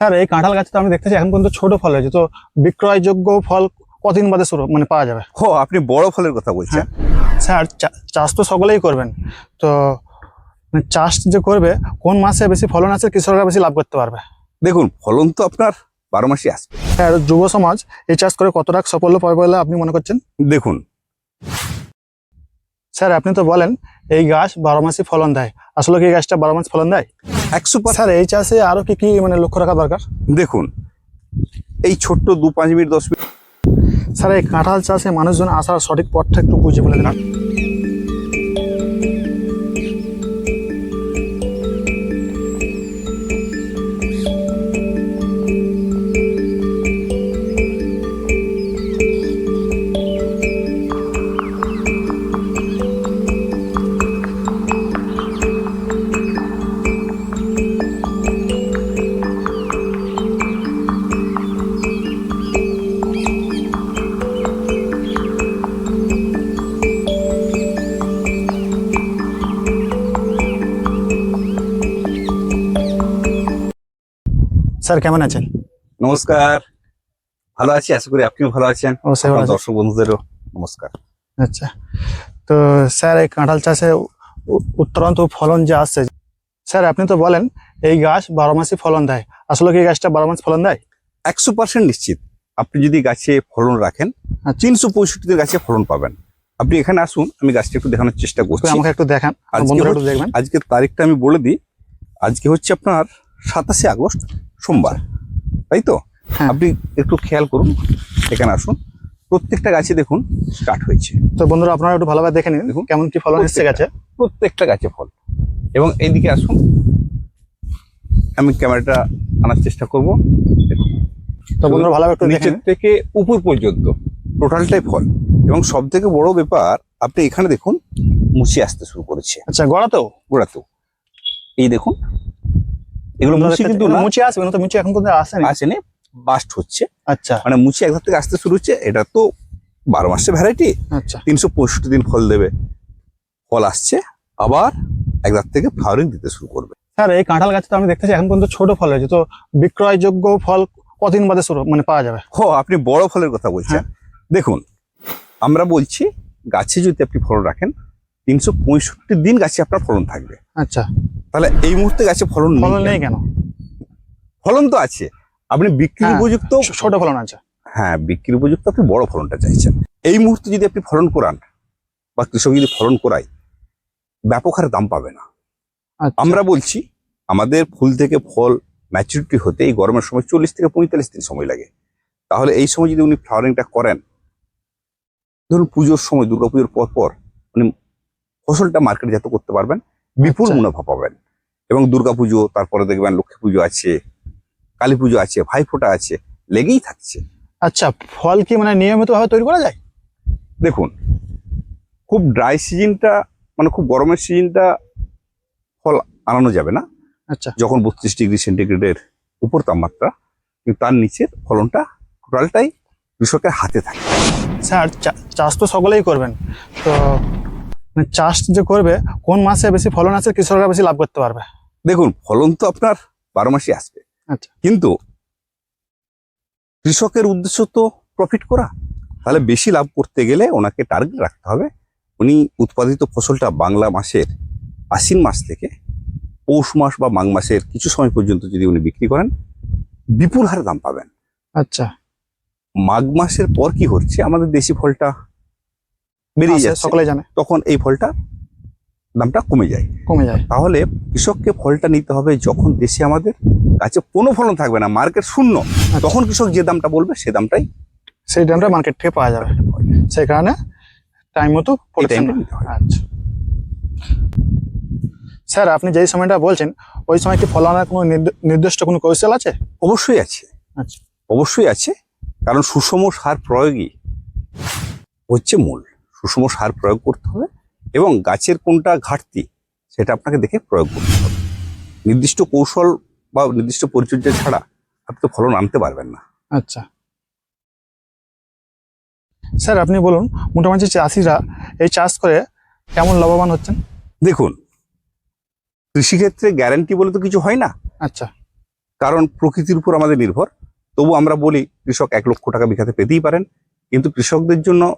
Sir এই কাঁঠাল গাছ তো আমি দেখতেছি এখন পর্যন্ত ছোট ফল হয়েছে তো বিক্রয়যোগ্য ফল কতদিন বাদে শুরু মানে পাওয়া যাবে? ও আপনি বড় ফলের কথা বলছেন। স্যার চা- চাষ তো সকলেই করবেন তো মানে চাষ যে করবে কোন মাসে বেশি ফলন আছে কৃষকরা বেশি লাভ করতে পারবে? দেখুন ফলন তো আপনার বারো মাসই আসবে। স্যার যুব সমাজ এই চাষ করে কতটা সাফল্য পাবে বলে আপনি মনে করছেন? দেখুন স্যার আপনি তো বলেন এই গাছ বারো মাসই ফলন দেয়। আসলে কি গাছটা বারো মাস ফলন দেয়? একশো স্যার এই চাষে আরও কি কি মানে লক্ষ্য রাখা দরকার? দেখুন এই ছোট্ট দু পাঁচ মিনিট দশ মিনিট স্যার এই কাঁঠাল চাষে মানুষজন আসার সঠিক পথটা একটু বুঝে বলে দিন স্যার কেমন আছেন? নমস্কার। ভালো আছি আশা করি আপনিও ভালো আছেন। দর্শক বন্ধুদেরও নমস্কার। আচ্ছা। তো স্যার এই কাঁঠাল চাষে উত্তরন্ত ফলন যে আসছে স্যার আপনি তো বলেন এই গাছ বারো মাসে ফলন দেয়। আসলে কি গাছটা বারো মাস ফলন দেয়? একশো পার্সেন্ট নিশ্চিত। আপনি যদি গাছে ফলন রাখেন আচ্ছা। তিনশো পঁয়ষট্টি গাছে ফলন পাবেন। আপনি এখানে আসুন আমি গাছটা একটু দেখানোর চেষ্টা করছি। আমাকে একটু দেখান আজকে একটু দেখবেন। আজকের তারিখটা আমি বলে দিই আজকে হচ্ছে আপনার সাতাশে আগস্ট। সোমবার তাই তো? হ্যাঁ। আপনি একটু খেয়াল করুন এখানে আসুন। প্রত্যেকটা গাছে দেখুন স্টার্ট হয়েছে। তো বন্ধুরা আপনারা একটু ভালোভাবে দেখে নিন দেখুন। কেমন কি ফলন এসছে গাছে? প্রত্যেকটা গাছে ফল। এবং এইদিকে আসুন আমি ক্যামেরাটা আনার চেষ্টা করব। দেখুন তো বন্ধুরা ভালোভাবে একটু নিচের থেকে উপর পর্যন্ত টোটালটাই ফল। এবং সব থেকে বড় ব্যাপার আপনি এখানে দেখুন মুছে আসতে শুরু করেছে। আচ্ছা গড়া তো গোড়াতেও। এই দেখুন এগুলো মুছে কিন্তু মুচি আসবে না তো মুচি এখন পর্যন্ত আসেনি। আসেনি বাস্ট হচ্ছে। আচ্ছা। মানে মুছে একধার থেকে আসতে শুরু হচ্ছে এটা তো বারো মাসের ভ্যারাইটি আচ্ছা। তিনশো পঁয়ষট্টি দিন ফল দেবে। ফল আসছে আবার একধার থেকে ফ্লাওয়ারিং দিতে শুরু করবে। স্যার এই কাঁঠাল গাছ তো আমি দেখতেছি এখন পর্যন্ত ছোট ফল হয়েছে তো বিক্রয়যোগ্য ফল কতদিন বাদে শুরু মানে পাওয়া যাবে? ও আপনি বড় ফলের কথা বলছেন। দেখুন আমরা বলছি গাছে যদি আপনি ফলন রাখেন তিনশো পঁয়ষট্টি দিন গাছে আপনার ফলন থাকবে। আচ্ছা। তাহলে এই মুহূর্তে গাছে ফলন ফলন নেই কেন? ফলন তো আছে। আপনি বিক্রির হ্যাঁ, উপযুক্ত ছোট ফলন আছে। হ্যাঁ বিক্রির উপযুক্ত আপনি বড় ফলনটা চাইছেন। এই মুহূর্তে যদি আপনি ফলন করান বা কৃষক যদি ফলন করায় ব্যাপক হারে দাম পাবে না। আচ্ছা। আমরা বলছি আমাদের ফুল থেকে ফল ম্যাচুরিটি হতে এই গরমের সময় চল্লিশ থেকে পঁয়তাল্লিশ দিন সময় লাগে। তাহলে এই সময় যদি উনি ফ্লাওয়ারিংটা করেন ধরুন পুজোর সময় দুর্গাপুজোর পর পর উনি ফসলটা মার্কেটে জাত করতে পারবেন বিপুল আচ্ছা। মুনাফা পাবেন। এবং দুর্গাপুজো তারপরে দেখবেন লক্ষ্মী পুজো আছে কালী পুজো আছে ভাইফোঁটা আছে লেগেই থাকছে। আচ্ছা ফল কি মানে নিয়মিত ভাবে তৈরি করা যায়? দেখুন খুব ড্রাই সিজনটা মানে খুব গরমের সিজনটা ফল আনানো যাবে না। আচ্ছা। যখন বত্রিশ ডিগ্রি সেন্টিগ্রেডের উপর তাপমাত্রা কিন্তু তার নিচের ফলনটা টোটালটাই কৃষকের হাতে থাকে। স্যার চাষ তো সকলেই করবেন। তো মানে চাষ যে করবে কোন মাসে বেশি ফলন আছে কৃষকরা বেশি লাভ করতে পারবে? দেখুন ফলন তো আপনার বারো মাসই আসবে। আচ্ছা। কিন্তু কৃষকের উদ্দেশ্য তো প্রফিট করা। তাহলে বেশি লাভ করতে গেলে ওনাকে টার্গেট রাখতে হবে। উনি উৎপাদিত ফসলটা বাংলা মাসের আশ্বিন মাস থেকে পৌষ মাস বা মাঘ মাসের কিছু সময় পর্যন্ত যদি উনি বিক্রি করেন বিপুল হারে দাম পাবেন। আচ্ছা। মাঘ মাসের পর কি হচ্ছে? আমাদের দেশি ফলটা বেরিয়ে যায় সকলে জানে। তখন এই ফলটা দামটা কমে যায়। কমে যায়। তাহলে কৃষককে ফলটা নিতে হবে যখন দেশে আমাদের গাছে কোনো ফলন থাকবে না মার্কেট শূন্য তখন কৃষক যে দামটা বলবে সে দামটাই সেই দামটা মার্কেট থেকে পাওয়া যাবে। সেই কারণে টাইম মতো আচ্ছা। স্যার আপনি যেই সময়টা বলছেন ওই সময় কি ফলনের কোনো নির্দ- নির্দিষ্ট কোনো কৌশল আছে? অবশ্যই আছে। আচ্ছা। অবশ্যই আছে কারণ সুষম সার প্রয়োগই হচ্ছে মূল। সুষম সার প্রয়োগ করতে হবে এবং গাছের কোনটা ঘাটতি সেটা আপনাকে দেখে প্রয়োগ করতে হবে। নির্দিষ্ট কৌশল বা নির্দিষ্ট পরিচর্যা ছাড়া আপনি তো ফলন আনতে পারবেন না। আচ্ছা। স্যার আপনি বলুন মোটামুটি চাষিরা এই চাষ করে কেমন লাভবান হচ্ছেন? দেখুন কৃষিক্ষেত্রে গ্যারান্টি বলে তো কিছু হয় না। আচ্ছা। কারণ প্রকৃতির উপর আমাদের নির্ভর। তবু আমরা বলি কৃষক এক লক্ষ টাকা বিঘাতে পেতেই পারেন। কিন্তু কৃষকদের জন্য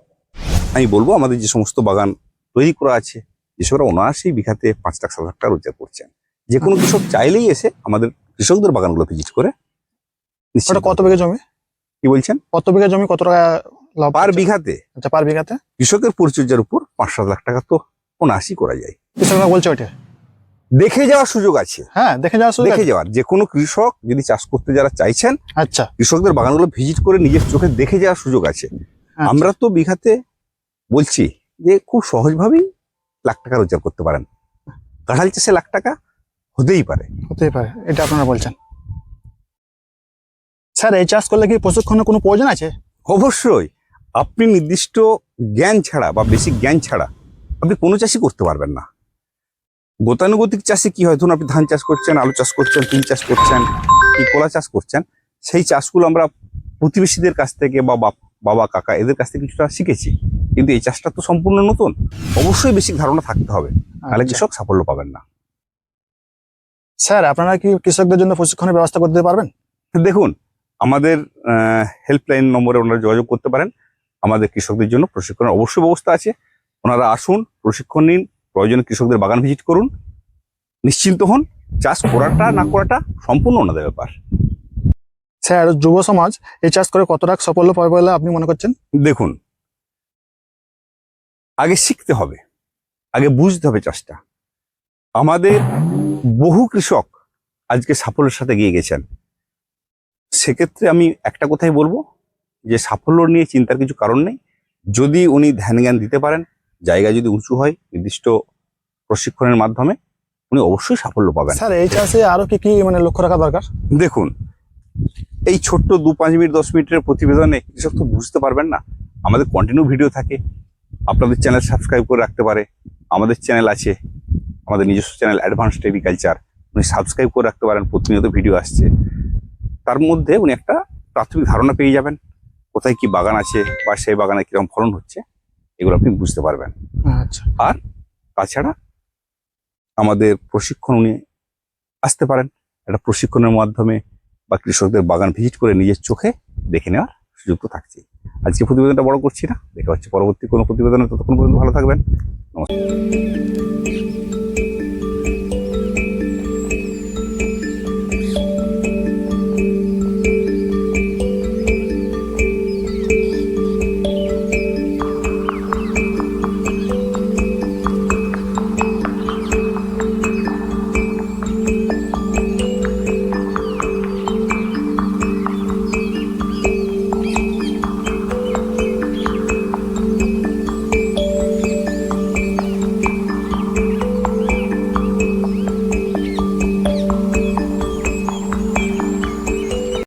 আমি বলব আমাদের যে সমস্ত বাগান তৈরি করা আছে কৃষকরা অনায়াসেই বিঘাতে পাঁচ লাখ সাত লাখ টাকা রোজগার করছেন। যে কোনো কৃষক চাইলেই এসে আমাদের কৃষকদের বাগানগুলো ভিজিট করে ওটা কত বিঘা জমি? কি বলছেন? কত বিঘা জমি কত টাকা পার বিঘাতে। আচ্ছা পার বিঘাতে? কৃষকের পরিচর্যার উপর পাঁচ সাত লাখ টাকা তো অনায়াসই করা যায়। কৃষকরা বলছে ওইটা? দেখে যাওয়ার সুযোগ আছে। হ্যাঁ দেখে যাওয়া সুযোগ দেখে যাওয়ার। যে কোনো কৃষক যদি চাষ করতে যারা চাইছেন আচ্ছা। কৃষকদের বাগানগুলো ভিজিট করে নিজের চোখে দেখে যাওয়ার সুযোগ আছে। আচ্ছা। আমরা তো বিঘাতে বলছি যে খুব সহজভাবেই লাখ টাকা রোজগার করতে পারেন। কাঁঠাল চাষে লাখ টাকা হতেই পারে। হতেই পারে এটা আপনারা বলছেন। স্যার এই চাষ করলে কি প্রশিক্ষণের কোনো প্রয়োজন আছে? অবশ্যই। আপনি নির্দিষ্ট জ্ঞান ছাড়া বা বেশি জ্ঞান ছাড়া আপনি কোনো চাষই করতে পারবেন না। গতানুগতিক চাষে কি হয়? ধরুন আপনি ধান চাষ করছেন আলু চাষ করছেন তিল চাষ করছেন কি কলা চাষ করছেন সেই চাষগুলো আমরা প্রতিবেশীদের কাছ থেকে বা বাবা কাকা এদের কাছ থেকে কিছুটা শিখেছি। কিন্তু এই চাষটা তো সম্পূর্ণ নতুন। অবশ্যই বেশি ধারণা থাকতে হবে। তাহলে আচ্ছা। কৃষক সাফল্য পাবেন না। স্যার আপনারা কি কৃষকদের জন্য প্রশিক্ষণের ব্যবস্থা করতে পারবেন? দেখুন আমাদের হেল্পলাইন নম্বরে ওনারা যোগাযোগ করতে পারেন। আমাদের কৃষকদের জন্য প্রশিক্ষণের অবশ্যই ব্যবস্থা আছে। ওনারা আসুন প্রশিক্ষণ নিন প্রয়োজনে কৃষকদের বাগান ভিজিট করুন। নিশ্চিন্ত হন চাষ করাটা না করাটা সম্পূর্ণ ওনাদের ব্যাপার। স্যার যুব সমাজ এই চাষ করে কত টাকা সাফল্য পাবে বলে আপনি মনে করছেন? দেখুন আগে শিখতে হবে আগে বুঝতে হবে চাষটা। আমাদের বহু কৃষক আজকে সাফল্যের সাথে গিয়ে গেছেন। সেক্ষেত্রে আমি একটা কথাই বলব যে সাফল্য নিয়ে চিন্তার কিছু কারণ নেই। যদি উনি ধ্যান জ্ঞান দিতে পারেন জায়গা যদি উঁচু হয় নির্দিষ্ট প্রশিক্ষণের মাধ্যমে উনি অবশ্যই সাফল্য পাবেন। স্যার এই চাষে আরও কি কি মানে লক্ষ্য রাখা দরকার? দেখুন এই ছোট্ট দু পাঁচ মিনিট দশ মিনিটের প্রতিবেদনে কৃষক তো বুঝতে পারবেন না। আমাদের কন্টিনিউ ভিডিও থাকে। আপনাদের চ্যানেল সাবস্ক্রাইব করে রাখতে পারে। আমাদের চ্যানেল আছে আমাদের নিজস্ব চ্যানেল অ্যাডভান্সড এগ্রিকালচার উনি সাবস্ক্রাইব করে রাখতে পারেন প্রতিনিয়ত ভিডিও আসছে। তার মধ্যে উনি একটা প্রাথমিক ধারণা পেয়ে যাবেন কোথায় কি বাগান আছে বা সেই বাগানে কীরকম ফলন হচ্ছে এগুলো আপনি বুঝতে পারবেন। আচ্ছা। তাছাড়া আমাদের প্রশিক্ষণ উনি আসতে পারেন একটা প্রশিক্ষণের মাধ্যমে বা কৃষকদের বাগান ভিজিট করে নিজের চোখে দেখে নেওয়ার সুযোগ থাকছে আজকে প্রতিবেদনটা বড় করছি না, দেখা হচ্ছে পরবর্তী কোনো প্রতিবেদনে, ততক্ষণ পর্যন্ত ভালো থাকবেন। নমস্কার।